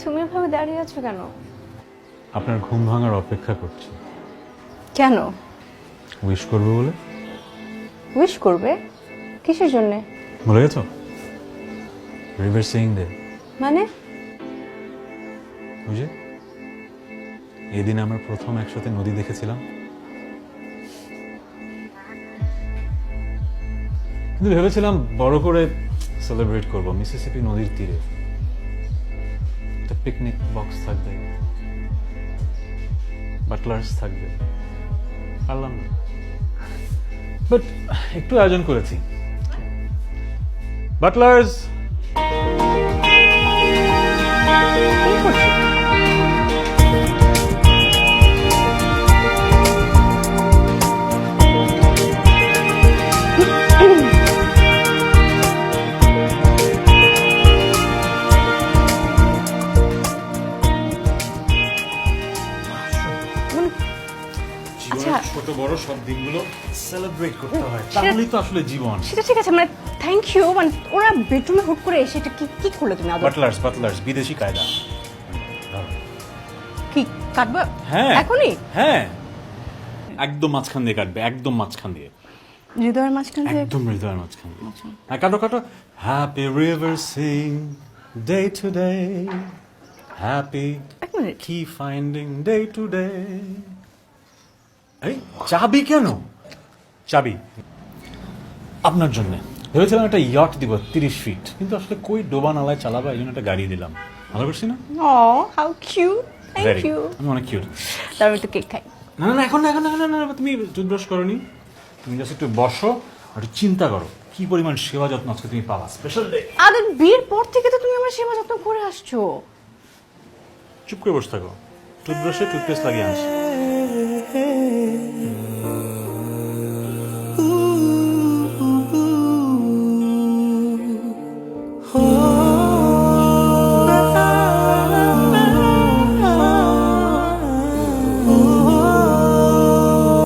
তুমি ওভাবে দাঁড়িয়ে আছো কেন? আপনার ঘুম ভাঙার অপেক্ষা করছি। কেন? উইশ করবে বলে? উইশ করবে? কিসের জন্যে? বলে গেছো? রিভার সিং দে মানে? বুঝে এদিন আমরা প্রথম একসাথে নদী দেখেছিলাম। কিন্তু ভেবেছিলাম বড় করে সেলিব্রেট করব মিসিসিপি নদীর তীরে। পিকনিক বক্স থাকবে বাটলার্স থাকবে পারলাম না। বাট একটু আয়োজন করেছি। বাটলার্স আচ্ছা। ছোট বড় সব দিনগুলো সেলিব্রেট করতে হয়। তাহলেই তো আসলে জীবন। সেটা ঠিক আছে মানে থ্যাংক ইউ মানে ওরা বেডরুমে হুট করে এসে এটা কি কি করলে তুমি আদৌ? বাটলার্স বাটলার্স বিদেশি কায়দা। কি কাটবা? হ্যাঁ। এখনই? হ্যাঁ। একদম মাঝখান দিয়ে কাটবে একদম মাঝখান দিয়ে। হৃদয়ের মাঝখান থেকে একদম হৃদয়ের মাঝখান দিয়ে। হ্যাঁ কাটো কাটো। Happy river sing day today happy কি ফাইন্ডিং ডে টু ডে এই চাবি কেন? চাবি। আপনার জন্য। ভেবেছিলাম একটা ইয়ট দিব তিরিশ ফিট কিন্তু আসলে কই ডোবা নালায় চালাবা এই জন্য একটা গাড়ি দিলাম। ভালো করছি না? ও how cute thank Very. You আমি অনেক কিউট তারপর একটু কেক খাই। না না না, এখন না এখন এখন না, না, না, তুমি টুথব্রাশ করনি। তুমি জাস্ট একটু বসো আর চিন্তা করো কি পরিমাণ সেবা যত্ন আজকে তুমি পাবা স্পেশাল ডে আরে বিয়ের পর থেকে তো তুমি আমার সেবা যত্ন করে আসছো। চুপ করে বসে থাকো। টুথব্রাশে টুথপেস্ট লাগিয়ে আনছি।